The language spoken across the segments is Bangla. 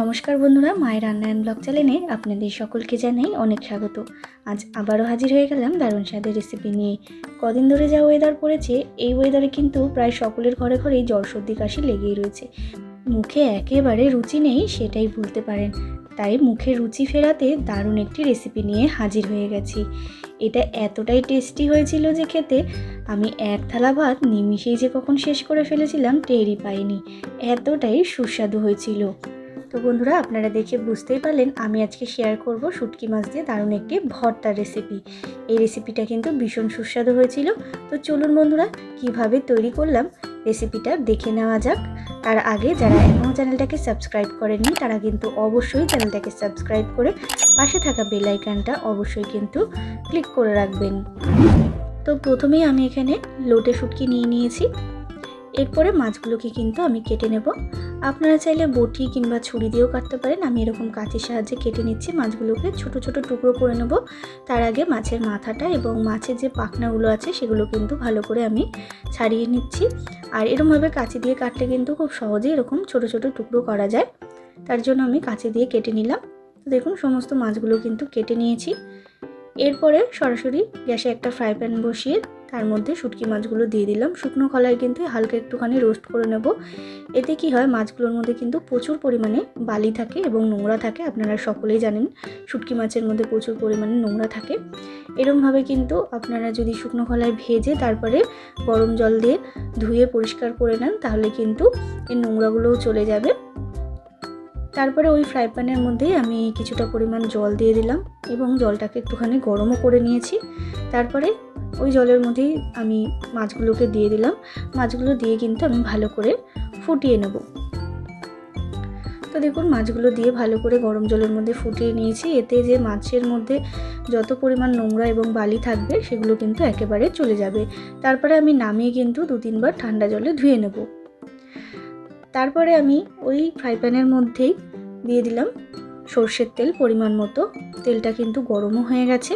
নমস্কার বন্ধুরা মায়ের রান্নায়ন ব্লগ চ্যানেলে আপনাদের সকলকে জানাই অনেক স্বাগত। আজ আবারও হাজির হয়ে গেলাম দারুণ স্বাদের রেসিপি নিয়ে। কদিন ধরে যা ওয়েদার পড়েছে, এই ওয়েদারে কিন্তু প্রায় সকলের ঘরে ঘরেই জ্বর সর্দি কাশি লেগেই রয়েছে। মুখে একেবারে রুচি নেই, সেটাই বলতে পারেন। তাই মুখে রুচি ফেরাতে দারুণ একটি রেসিপি নিয়ে হাজির হয়ে গেছি। এটা এতটাই টেস্টি হয়েছিল যে খেতে, আমি এক থালা ভাত নিমিষেই যে কখন শেষ করে ফেলেছিলাম টেরই পাইনি। এতটাই সুস্বাদু হয়েছিল। তো বন্ধুরা, আপনারা দেখে বুঝতেই পারলেন আমি আজকে শেয়ার করব শুটকি মাছ দিয়ে দারুণ একটি ভর্তার রেসিপি এই রেসিপিটা কিন্তু ভীষণ সুস্বাদু হয়েছিল। তো চলুন বন্ধুরা, কীভাবে তৈরি করলাম রেসিপিটা দেখে নেওয়া যাক। তার আগে যারা এখনও চ্যানেলটাকে সাবস্ক্রাইব করেননি, তারা কিন্তু অবশ্যই চ্যানেলটাকে সাবস্ক্রাইব করে পাশে থাকা বেল আইকনটা অবশ্যই কিন্তু ক্লিক করে রাখবেন। তো প্রথমেই আমি এখানে লোটে শুটকি নিয়ে নিয়েছি। এরপরে মাছগুলোকে কিন্তু আমি কেটে নেব। আপনারা চাইলে বটি কিংবা ছুরি দিয়েও কাটতে পারেন। আমি এরকম কাঁচির সাহায্যে কেটে নিচ্ছি মাছগুলোকে। ছোট ছোট টুকরো করে নেব। তার আগে মাছের মাথাটা এবং মাছের যে পাখনাগুলো আছে, সেগুলো কিন্তু ভালো করে আমি ছাড়িয়ে নিচ্ছি। আর এরকমভাবে কাঁচি দিয়ে কাটলে কিন্তু খুব সহজেই এরকম ছোট ছোট টুকরো করা যায়। তার জন্য আমি কাঁচি দিয়ে কেটে নিলাম। তো দেখুন, সমস্ত মাছগুলো কিন্তু কেটে নিয়েছি। এরপরে সরাসরি গ্যাসে একটা ফ্রাই প্যান বসিয়ে তার মধ্যে শুটকি মাছগুলো দিয়ে দিলাম। শুকনো কলায় কিন্তু হালকা একটুখানি রোস্ট করে নেব। এতে কি হয়, মাছগুলোর মধ্যে কিন্তু প্রচুর পরিমাণে বালি থাকে এবং নোংরা থাকে। আপনারা সকলেই জানেন, শুটকি মাছের মধ্যে প্রচুর পরিমাণে নোংরা থাকে। এরমভাবে কিন্তু আপনারা যদি শুকনো কলায় ভেজে তারপরে গরম জল দিয়ে ধুয়ে পরিষ্কার করে নেন, তাহলে কিন্তু এই নোংরাগুলোও চলে যাবে। তারপরে ওই ফ্রাই প্যানের মধ্যেই আমি কিছুটা পরিমাণ জল দিয়ে দিলাম এবং জলটাকে একটুখানি গরমও করে নিয়েছি। তারপরে ওই জলের মধ্যেই আমি মাছগুলোকে দিয়ে দিলাম। মাছগুলো দিয়ে কিন্তু আমি ভালো করে ফুটিয়ে নেব। তো দেখুন, মাছগুলো দিয়ে ভালো করে গরম জলের মধ্যে ফুটিয়ে নিয়েছি। এতে যে মাছের মধ্যে যত পরিমাণ নোংরা এবং বালি থাকবে, সেগুলো কিন্তু একেবারে চলে যাবে। তারপরে আমি নামিয়ে কিন্তু দু তিনবার ঠান্ডা জলে ধুয়ে নেব। তারপরে আমি ওই ফ্রাই প্যানের মধ্যেই দিয়ে দিলাম সর্ষের তেল পরিমাণ মতো। তেলটা কিন্তু গরমও হয়ে গেছে।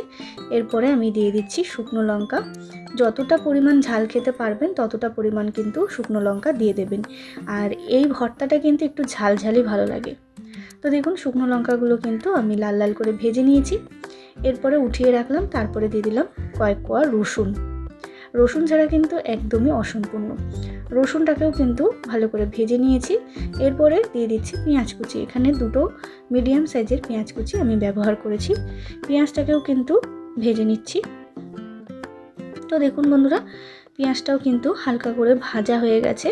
এরপরে আমি দিয়ে দিচ্ছি শুকনো লঙ্কা। যতটা পরিমাণ ঝাল খেতে পারবেন, ততটা পরিমাণ কিন্তু শুকনো লঙ্কা দিয়ে দেবেন। আর এই ভর্তাটা কিন্তু একটু ঝালঝালি ভালো লাগে। তো দেখুন, শুকনো লঙ্কাগুলো কিন্তু আমি লাল লাল করে ভেজে নিয়েছি। এরপরে উঠিয়ে রাখলাম, তারপরে দিয়ে দিলাম কয়েক কোয়া রসুন। রসুন ছাড়া কিন্তু একদমই অসম্পূর্ণ। রসুনটাকেও কিন্তু ভালো করে ভেজে নিয়েছি। এরপরে দিয়ে দিচ্ছি পেঁয়াজ কুচি। এখানে দুটো মিডিয়াম সাইজের পেঁয়াজ কুচি আমি ব্যবহার করেছি। পেঁয়াজটাকেও কিন্তু ভেজে নিচ্ছি। তো দেখুন বন্ধুরা, পেঁয়াজটাও কিন্তু হালকা করে ভাজা হয়ে গেছে।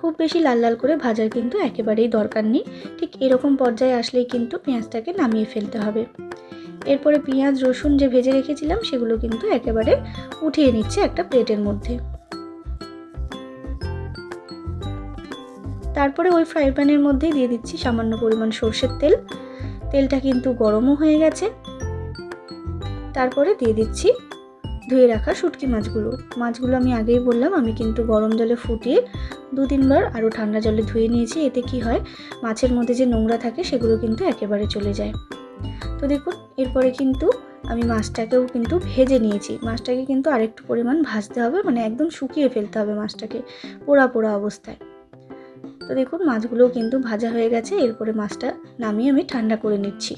খুব বেশি লাল লাল করে ভাজার কিন্তু একেবারেই দরকার নেই। ঠিক এরকম পর্যায়ে আসলেই কিন্তু পেঁয়াজটাকে নামিয়ে ফেলতে হবে। এরপরে পেঁয়াজ, রসুন যে ভেজে রেখেছিলাম সেগুলো কিন্তু একেবারে উঠিয়ে নিচ্ছে একটা প্লেটের মধ্যে। তারপরে ওই ফ্রাই প্যানের মধ্যেই দিয়ে দিচ্ছি সামান্য পরিমাণ সর্ষের তেল। তেলটা কিন্তু গরমও হয়ে গেছে। তারপরে দিয়ে দিচ্ছি ধুয়ে রাখা শুটকি মাছগুলো। মাছগুলো আমি আগেই বললাম, আমি কিন্তু গরম জলে ফুটিয়ে দু তিনবার আরও ঠান্ডা জলে ধুয়ে নিয়েছি। এতে কি হয়, মাছের মধ্যে যে নোংরা থাকে সেগুলো কিন্তু একেবারে চলে যায়। তো দেখুন এরপরে কিন্তু আমি মাছটাকেও কিন্তু ভেজে নিয়েছি। মাছটাকে কিন্তু আরেকটু পরিমাণ ভাজতে হবে মানে একদম শুকিয়ে ফেলতে হবে মাছটাকে পোড়া পোড়া অবস্থায়। তো দেখুন, মাছগুলোও কিন্তু ভাজা হয়ে গেছে, এরপরে মাছটা নামিয়ে আমি ঠান্ডা করে নিচ্ছি।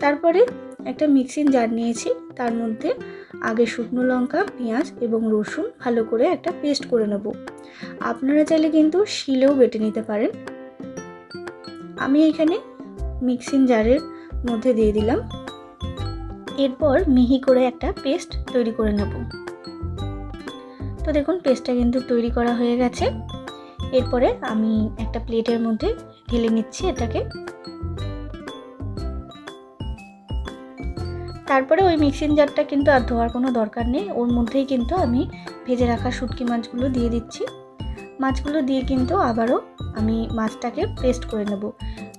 তারপরে একটা মিক্সিং জার নিয়েছি, তার মধ্যে আগে শুকনো লঙ্কা, পেঁয়াজ এবং রসুন ভালো করে একটা পেস্ট করে নেব। আপনারা চাইলে কিন্তু শিলেও বেটে নিতে পারেন। আমি এখানে মিক্সিং জারের মধ্যে দিয়ে দিলাম। এরপর মিহি করে একটা পেস্ট তৈরি করে নেব। তো দেখুন, পেস্টটা কিন্তু তৈরি করা হয়ে গেছে। এরপরে আমি একটা প্লেটের মধ্যে ঢেলে নিচ্ছি এটাকে। তারপরে ওই মিক্সিং জারটা কিন্তু আর ধোয়ার কোনো দরকার নেই। ওর মধ্যেই কিন্তু আমি ভেজে রাখা শুটকি মাছগুলো দিয়ে দিচ্ছি। মাছগুলো দিয়ে কিন্তু আবারও আমি মাছটাকে পেস্ট করে নেব।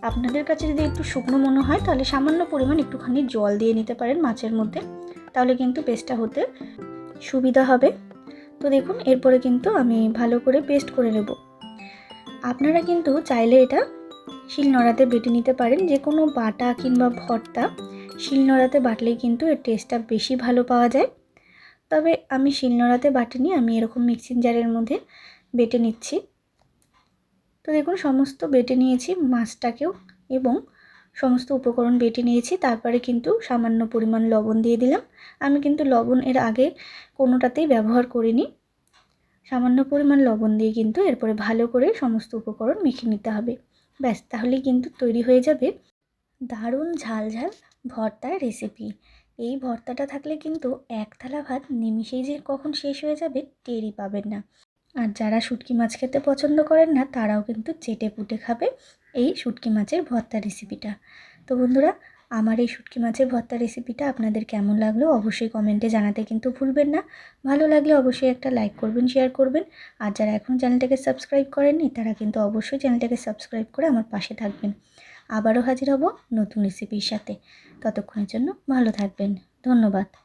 আপনাদের কাছে যদি একটু শুকনো মনে হয়, তাহলে সামান্য পরিমাণ একটুখানি জল দিয়ে নিতে পারেন মাছের মধ্যে। তাহলে কিন্তু পেস্টটা হতে সুবিধা হবে। তো দেখুন, এরপরে কিন্তু আমি ভালো করে পেস্ট করে নেব। আপনারা কিন্তু চাইলে এটা শিলনোড়াতে বেটে নিতে পারেন। যে কোনো বাটা কিংবা ভর্তা শিলনোড়াতে বাটলেই কিন্তু এর টেস্টটা বেশি ভালো পাওয়া যায়। তবে আমি শিলনোড়াতে বাটিনি, আমি এরকম মিক্সিং জারের মধ্যে বেটে নিচ্ছি। তো দেখুন, সমস্ত বেটে নিয়েছি মাছটাকেও এবং সমস্ত উপকরণ বেটে নিয়েছি। তারপরে কিন্তু সামান্য পরিমাণ লবণ দিয়ে দিলাম। আমি কিন্তু লবণ এর আগে কোনোটাতেই ব্যবহার করিনি। সামান্য পরিমাণ লবণ দিয়ে কিন্তু এরপরে ভালো করে সমস্ত উপকরণ মেখে নিতে হবে। ব্যাস, তাহলেই কিন্তু তৈরি হয়ে যাবে দারুণ ঝাল ঝাল ভর্তার রেসিপি এই ভর্তাটা থাকলে কিন্তু এক থালা ভাত নিমিষেই যে কখন শেষ হয়ে যাবে টেরই পাবেন না। আর যারা শুটকি মাছ খেতে পছন্দ করেন না, তারাও কিন্তু চেটে পুটে খাবে এই শুটকি মাছের ভর্তা রেসিপিটা। তো বন্ধুরা, আমার এই শুটকি মাছের ভর্তা রেসিপিটা আপনাদের কেমন লাগল অবশ্যই কমেন্টে জানাতে কিন্তু ভুলবেন না। ভালো লাগলে অবশ্যই একটা লাইক করবেন, শেয়ার করবেন। আর যারা এখন চ্যানেলটাকে সাবস্ক্রাইব করেননি, তারা কিন্তু অবশ্যই চ্যানেলটাকে সাবস্ক্রাইব করে আমার পাশে থাকবেন। আবারও হাজির হব নতুন রেসিপির সাথে। ততক্ষণের জন্য ভালো থাকবেন। ধন্যবাদ।